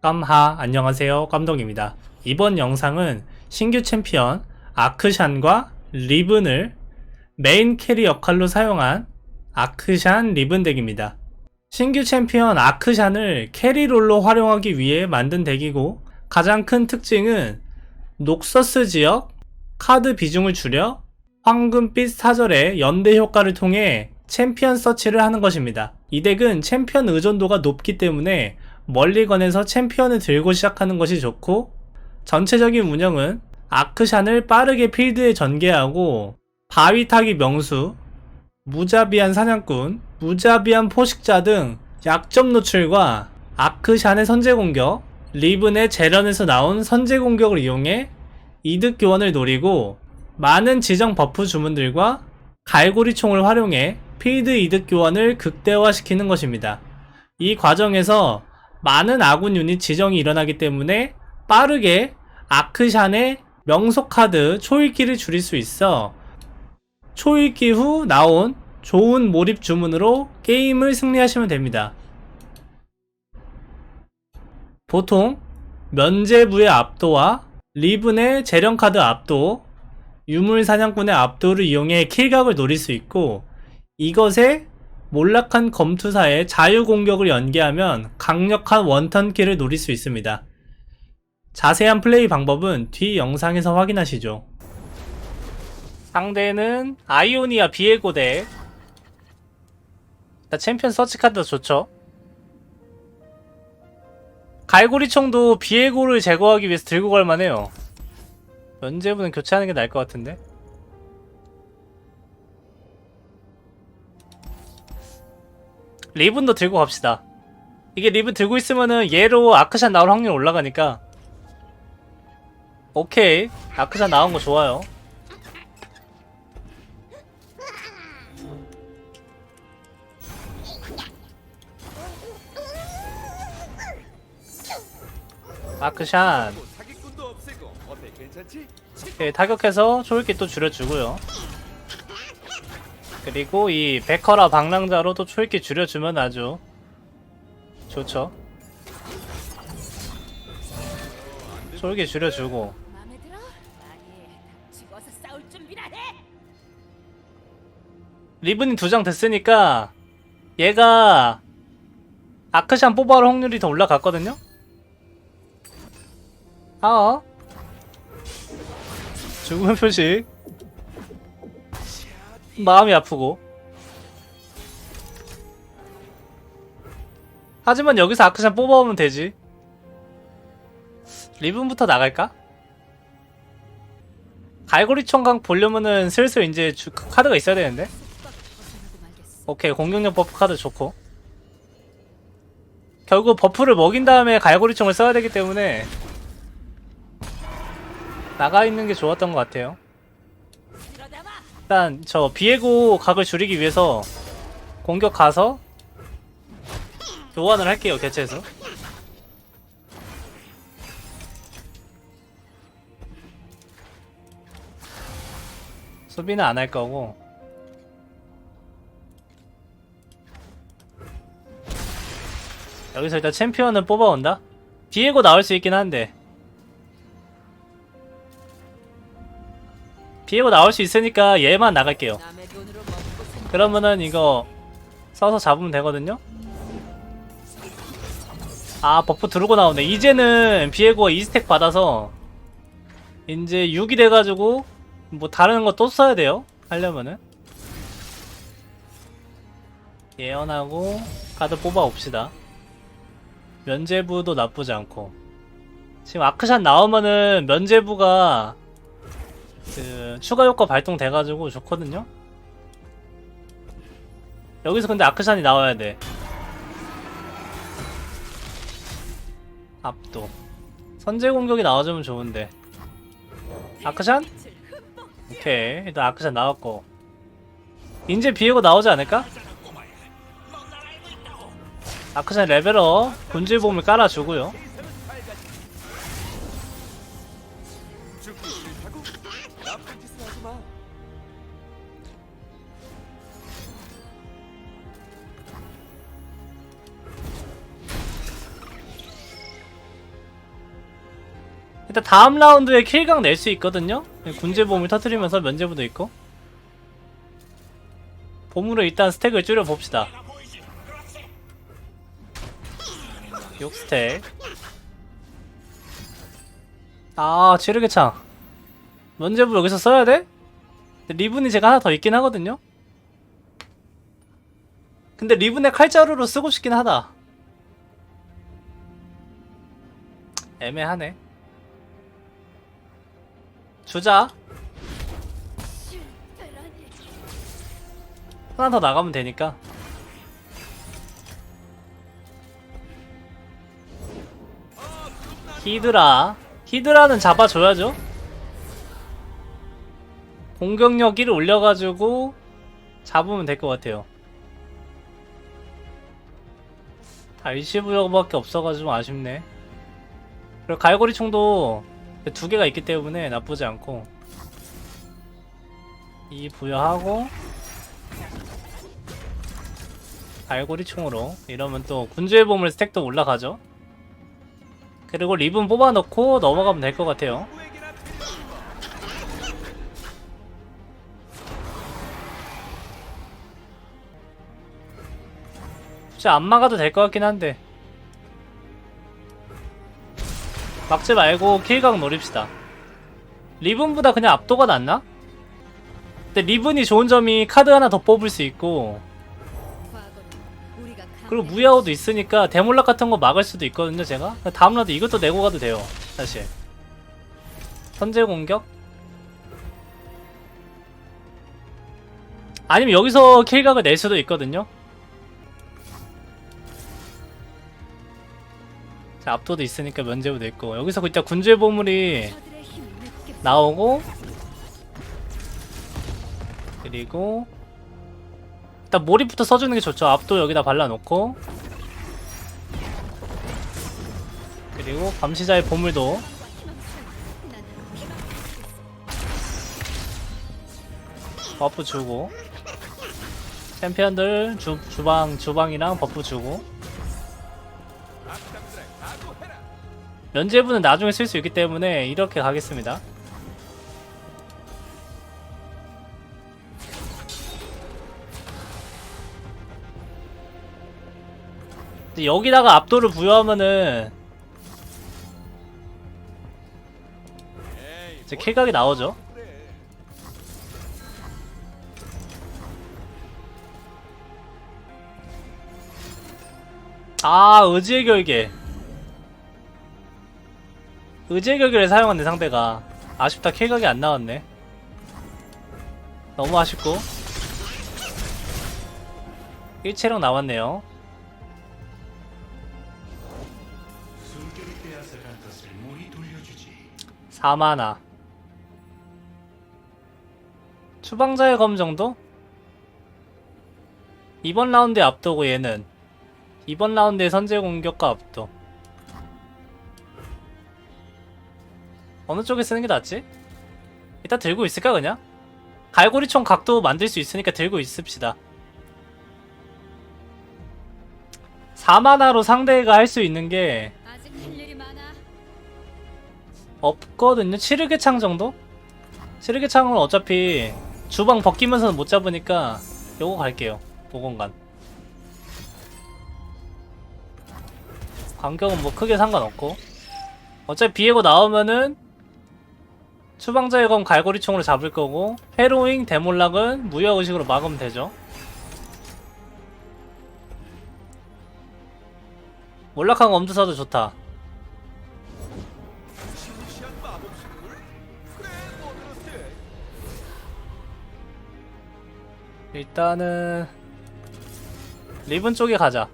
깜하 안녕하세요. 깜동입니다. 이번 영상은 신규 챔피언 아크샨과 리븐을 메인 캐리 역할로 사용한 아크샨 리븐 덱입니다. 신규 챔피언 아크샨을 캐리롤로 활용하기 위해 만든 덱이고 가장 큰 특징은 녹서스 지역 카드 비중을 줄여 황금빛 사절의 연대 효과를 통해 챔피언 서치를 하는 것입니다. 이 덱은 챔피언 의존도가 높기 때문에 멀리 건에서 챔피언을 들고 시작하는 것이 좋고 전체적인 운영은 아크샨을 빠르게 필드에 전개하고 바위 타기 명수, 무자비한 사냥꾼, 무자비한 포식자 등 약점 노출과 아크샨의 선제 공격, 리븐의 재련에서 나온 선제 공격을 이용해 이득 교환을 노리고 많은 지정 버프 주문들과 갈고리 총을 활용해 필드 이득 교환을 극대화시키는 것입니다. 이 과정에서 많은 아군 유닛 지정이 일어나기 때문에 빠르게 아크샨의 명속 카드 초읽기를 줄일 수 있어 초읽기 후 나온 좋은 몰입 주문으로 게임을 승리하시면 됩니다. 보통 면제부의 압도와 리븐의 재련 카드 압도, 유물 사냥꾼의 압도를 이용해 킬각을 노릴 수 있고 이것에 몰락한 검투사의 자유 공격을 연계하면 강력한 원턴 킬을 노릴 수 있습니다. 자세한 플레이 방법은 뒤 영상에서 확인하시죠. 상대는 아이오니아 비에고 대 챔피언 서치 카드 좋죠. 갈고리총도 비에고를 제거하기 위해서 들고 갈 만해요. 면제부는 교체하는 게 나을 것 같은데. 리븐도 들고 갑시다. 이게 리븐 들고 있으면은 얘로 아크샷 나올 확률 올라가니까. 오케이. 아크샷 나온 거 좋아요. 아크샷. 뭐 사기꾼도 없애고 어때 괜찮지? 오케이, 타격해서 초읽기 또 줄여주고요. 그리고 이 베커라 방랑자로 또 초읽기 줄여주면 아주 좋죠. 초읽기 줄여주고 마음에 들어? 아니, 죽어서 싸울 준비나 해. 리븐이 두 장 됐으니까 얘가 아크샨 뽑아올 확률이 더 올라갔거든요? 아 죽음의 표식 마음이 아프고 하지만 여기서 아크샨 뽑아오면 되지 리븐부터 나갈까? 갈고리 총각 보려면은 슬슬 이제 주- 카드가 있어야 되는데. 오케이 공격력 버프 카드 좋고 결국 버프를 먹인 다음에 갈고리 총을 써야 되기 때문에 나가 있는 게 좋았던 것 같아요. 일단 저 비에고 각을 줄이기 위해서 공격 가서 교환을 할게요 개체에서. 수비는 안 할 거고. 여기서 일단 챔피언을 뽑아온다? 비에고 나올 수 있긴 한데 비에고 나올 수 있으니까 얘만 나갈게요. 그러면은 이거 써서 잡으면 되거든요? 아 버프 두르고 나오네. 이제는 비에고가 2스택 받아서 이제 6이 돼가지고 뭐 다른 거 또 써야 돼요? 하려면은? 예언하고 카드 뽑아 옵시다. 면제부도 나쁘지 않고. 지금 아크샷 나오면은 면제부가 그 추가 효과 발동돼가지고 좋거든요 여기서 근데 아크샨이 나와야 돼. 압도. 선제 공격이 나와주면 좋은데. 아크샨? 오케이. 일단 아크샨 나왔고. 이제 비에고 나오지 않을까? 아크샨 레벨업 본질봄을 깔아주고요. 일단 다음 라운드에 킬각 낼 수 있거든요. 군제 보물 터트리면서 면제부도 있고. 보물로 일단 스택을 줄여 봅시다. 6스택. 아 지르개창 면제부 여기서 써야 돼? 리븐이 제가 하나 더 있긴 하거든요? 근데 리븐의 칼자루로 쓰고 싶긴 하다. 애매하네. 주자. 하나 더 나가면 되니까. 히드라. 히드라는 잡아줘야죠 공격력 1을 올려가지고 잡으면 될 것 같아요. 달시부여밖에 없어가지고 아쉽네. 그리고 갈고리 총도 두 개가 있기 때문에 나쁘지 않고. 이 부여하고 갈고리 총으로 이러면 또 군주의 보물 스택도 올라가죠. 그리고 리븐 뽑아놓고 넘어가면 될 것 같아요 굳이 안 막아도 될 것 같긴 한데. 막지 말고 킬각 노립시다. 리븐보다 그냥 압도가 낫나? 근데 리븐이 좋은 점이 카드 하나 더 뽑을 수 있고 그리고 무야호도 있으니까 데몰락 같은 거 막을 수도 있거든요 제가. 다음 라운드 이것도 내고 가도 돼요 사실. 선제 공격? 아니면 여기서 킬각을 낼 수도 있거든요 압도도 있으니까 면제부도 있고. 여기서 그때 군주의 보물이. 나오고 그리고 일단 몰입부터 써주는 게 좋죠. 압도 여기다 발라놓고. 그리고 감시자의 보물도. 버프 주고. 챔피언들 주, 주방 주방이랑 버프 주고 면제부는 나중에 쓸 수 있기 때문에 이렇게 가겠습니다 여기다가 압도를 부여하면은 이제 뭘 킬각이 나오죠. 아 의지의 결계 결계를 사용한 내 상대가 아쉽다. 킬각이 안 나왔네. 너무 아쉽고. 1체력 나왔네요. 숨결이 빼앗아간 것을 모이 돌려주지. 4만화 추방자의 검 정도? 이번 라운드에 압도고 얘는 이번 라운드에 선제 공격과 압도 어느 쪽에 쓰는 게 낫지? 일단 들고 있을까 그냥? 갈고리총 각도 만들 수 있으니까 들고 있읍시다 4만화로 상대가 할 수 있는 게. 없거든요. 치르개 창 정도? 치르개 창은 어차피 주방 벗기면서는 못 잡으니까 요거 갈게요. 보건관. 간격은 뭐 크게 상관없고 어차피 비에고 나오면은 추방자의 검 갈고리총으로 잡을 거고 페로잉 데몰락은 무여의식으로 막으면 되죠. 몰락한 검두사도 좋다. 일단은 리븐 쪽에 가자.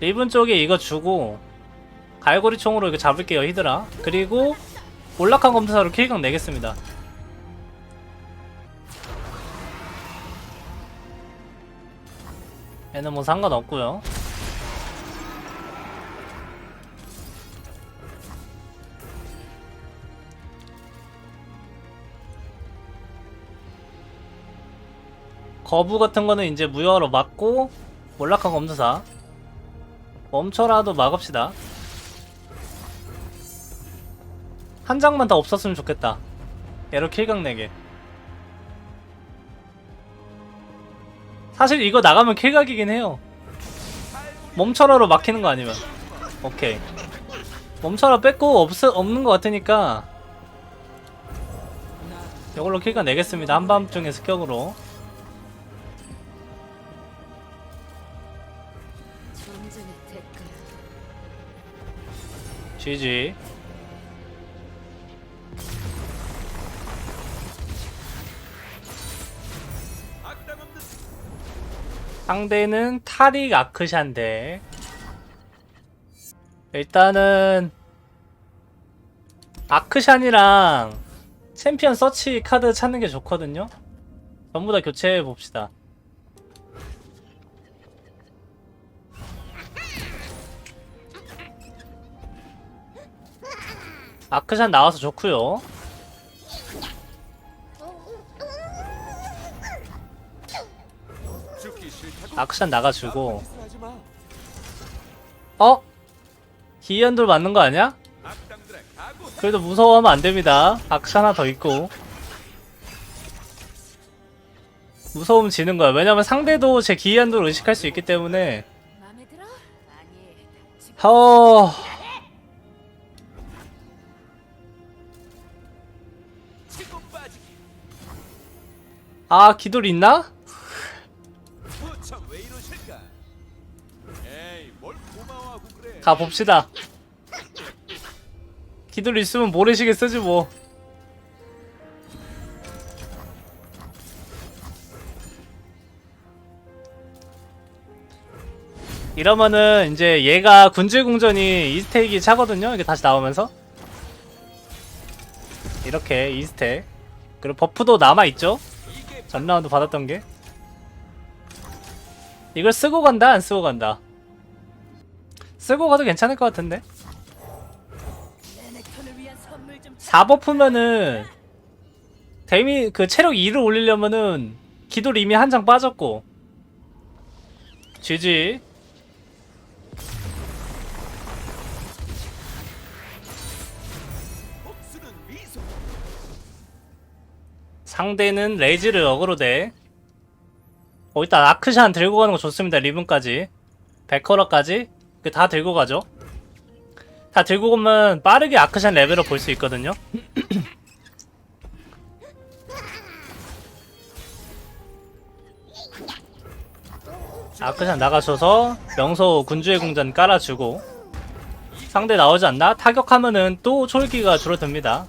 리븐 쪽에 이거 주고 갈고리 총으로 이거 잡을게요 히드라. 그리고 몰락한 검사로 킬각 내겠습니다. 얘는 뭐 상관없고요. 거부 같은 거는 이제 무효로 막고 몰락한 검사사 멈춰라도 막읍시다 한 장만 더 없었으면 좋겠다. 얘로 킬각 내게. 사실 이거 나가면 킬각이긴 해요. 멈춰라로 막히는 거 아니면. 오케이. 멈춰라 뺏고 없, 없는 것 같으니까 이걸로 킬각 내겠습니다. 한밤중의 습격으로. GG. 상대는 타릭 아크샨데. 일단은 아크샨이랑 챔피언 서치 카드 찾는 게 좋거든요. 전부 다 교체해 봅시다. 아크샨 나와서 좋고요 아크샨 나가주고 마. 어? 기현돌 맞는 거 아니야? 그래도 무서워하면 안 됩니다. 악시 하나 더 있고. 무서우면 지는 거야. 왜냐면 상대도 제 기한도를 의식할 수 있기 때문에. 허. 아, 기돌 있나? 가 봅시다. 기돌 있으면 모래시계 쓰지 뭐. 이러면은 이제 얘가 군주궁전이 이스택이 차거든요. 이게 다시 나오면서 이렇게 이스택 그리고 버프도 남아 있죠. 이게 전 라운드 받았던 게 이걸 쓰고 간다 안 쓰고 간다 쓰고 가도 괜찮을 것 같은데? 레넥톤을 위한 선물 좀 4버프면은 데미 그 체력 2를 올리려면은 기돌 이미 한장 빠졌고. GG 상대는 레이즈를 어그로 대. 어, 일단 아크샨 들고 가는 거 좋습니다 리븐까지. 베커러까지. 그 다 들고 가죠 다 들고 오면 빠르게 아크샨 레벨업 볼 수 있거든요 아크샨 나가셔서 명소 군주의 궁전 깔아주고 상대 나오지 않나? 타격하면은 또 초읽기가 줄어듭니다.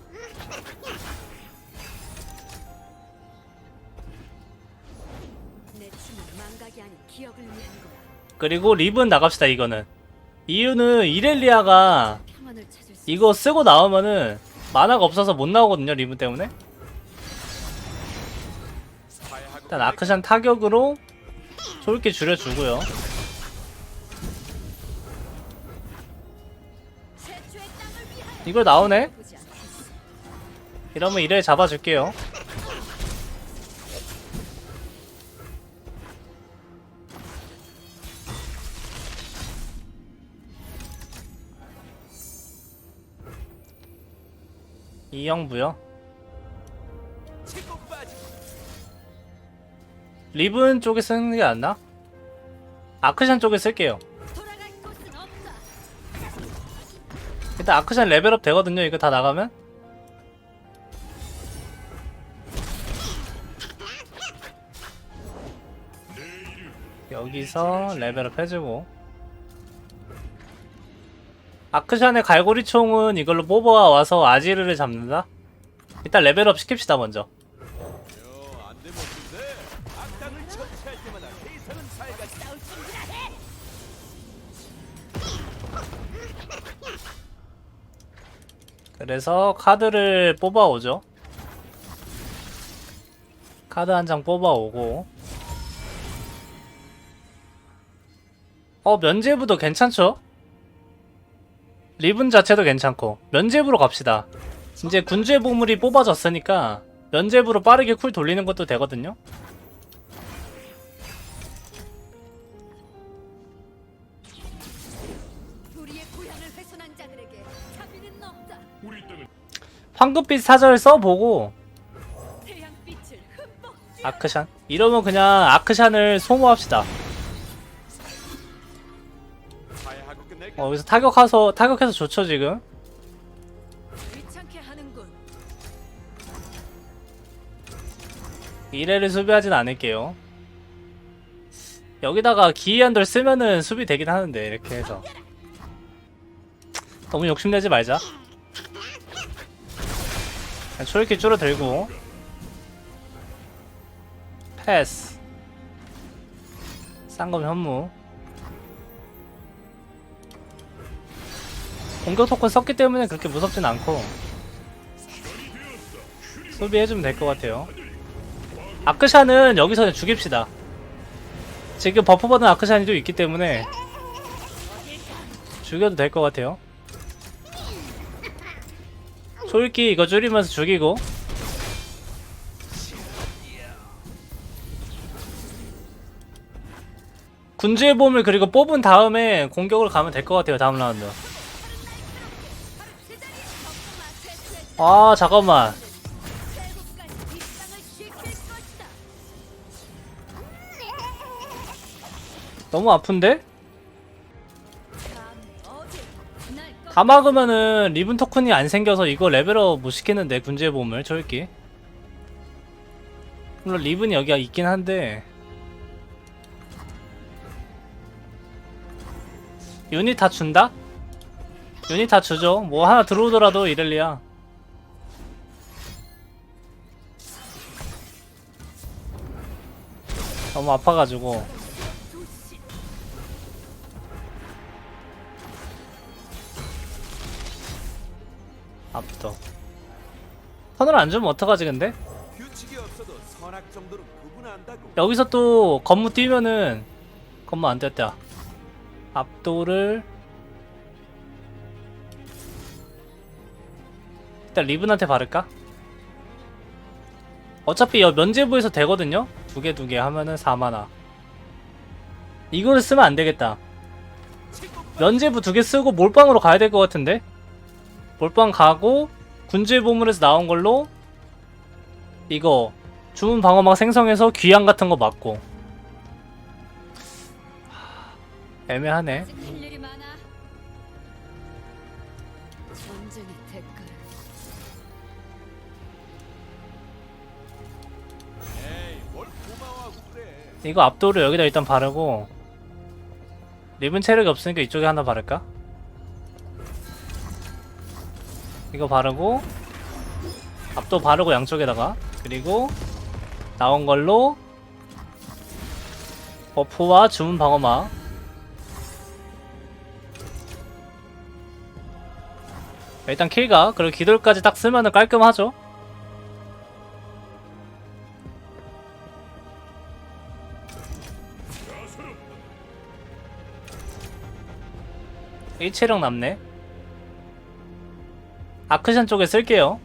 그리고 리븐 나갑시다 이거는 이유는 이렐리아가 이거 쓰고 나오면은 만화가 없어서 못 나오거든요 리븐 때문에. 일단 아크샨 타격으로 좁게 줄여주고요. 이걸 나오네? 이러면 이렐 잡아줄게요 이영부요 리븐 쪽에 쓰는 게 낫나? 아크샨 쪽에 쓸게요. 일단 아크샨 레벨업 되거든요 이거 다 나가면 여기서 레벨업 해주고 아크샨의 갈고리 총은 이걸로 뽑아와 와서 아지르를 잡는다 일단 레벨업 시킵시다 먼저. 그래서 카드를 뽑아오죠 카드 한 장 뽑아오고 어 면제부도 괜찮죠? 리븐 자체도 괜찮고 면제부로 갑시다. 이제 군주의 보물이 뽑아졌으니까 면제부로 빠르게 쿨 돌리는 것도 되거든요. 황금빛 사절 써보고 아크샨? 이러면 그냥 아크샨을 소모합시다 어, 여기서 타격해서 타격해서 좋죠 지금. 이래를 수비하진 않을게요. 여기다가 기이한돌 쓰면은 수비 되긴 하는데 이렇게 해서. 너무 욕심내지 말자. 초이렇게 줄어들고. 패스. 쌍검 현무 공격 토큰 썼기 때문에 그렇게 무섭진 않고 수비해주면 될 것 같아요. 아크샤는 여기서 죽입시다. 지금 버프 받은 아크샤니도 있기 때문에 죽여도 될 것 같아요. 초읽기 이거 줄이면서 죽이고. 군주의 봄을 그리고 뽑은 다음에 공격을 가면 될 것 같아요 다음 라운드 아 잠깐만. 너무 아픈데? 다 막으면은 리븐 토큰이 안 생겨서 이거 레벨업 못 시키는데 군주의 봄을 저기 물론 리븐이 여기가 있긴 한데 유닛 다 준다? 유닛 다 주죠 뭐 하나 들어오더라도 이렐리아 너무 아파가지고 아프다 선을 안 주면 어떡하지 근데? 여기서 또 건무 뛰면은 건무 안 뛰었다 압도를 일단 리븐한테 바를까? 어차피 여 면제부에서 되거든요? 두 개 두 개 하면은 4만화 이거를 쓰면 안 되겠다 면제부 두 개 쓰고 몰빵으로 가야 될 것 같은데? 몰빵 가고 군주의 보물에서 나온 걸로 이거 주문 방어막 생성해서 귀양 같은 거 맞고 하, 애매하네. 전쟁의 대가를 이거 압도를 여기다 일단 바르고 리븐 체력이 없으니까 이쪽에 하나 바를까? 이거 바르고 압도 바르고 양쪽에다가 그리고 나온 걸로 버프와 주문 방어막 일단 킬가 그리고 기돌까지 딱 쓰면은 깔끔하죠 일체력 남네 아크샨 쪽에 쓸게요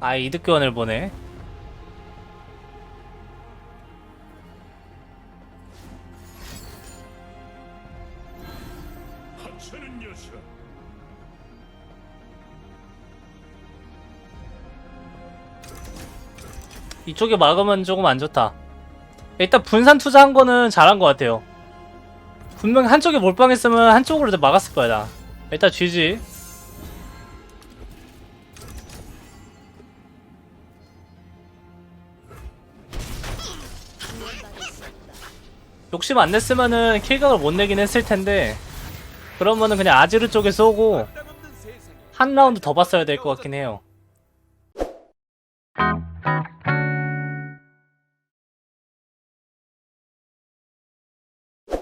아 이득 교환을 보네. 이쪽에 막으면 조금 안 좋다. 일단 분산 투자한 거는 잘한 것 같아요. 분명히 한쪽에 몰빵했으면 한쪽으로 막았을 거야, 나. 일단 GG. 욕심 안 냈으면은 킬각을 못 내긴 했을 텐데, 그러면은 그냥 아지르 쪽에 쏘고, 한 라운드 더 봤어야 될 것 같긴 해요.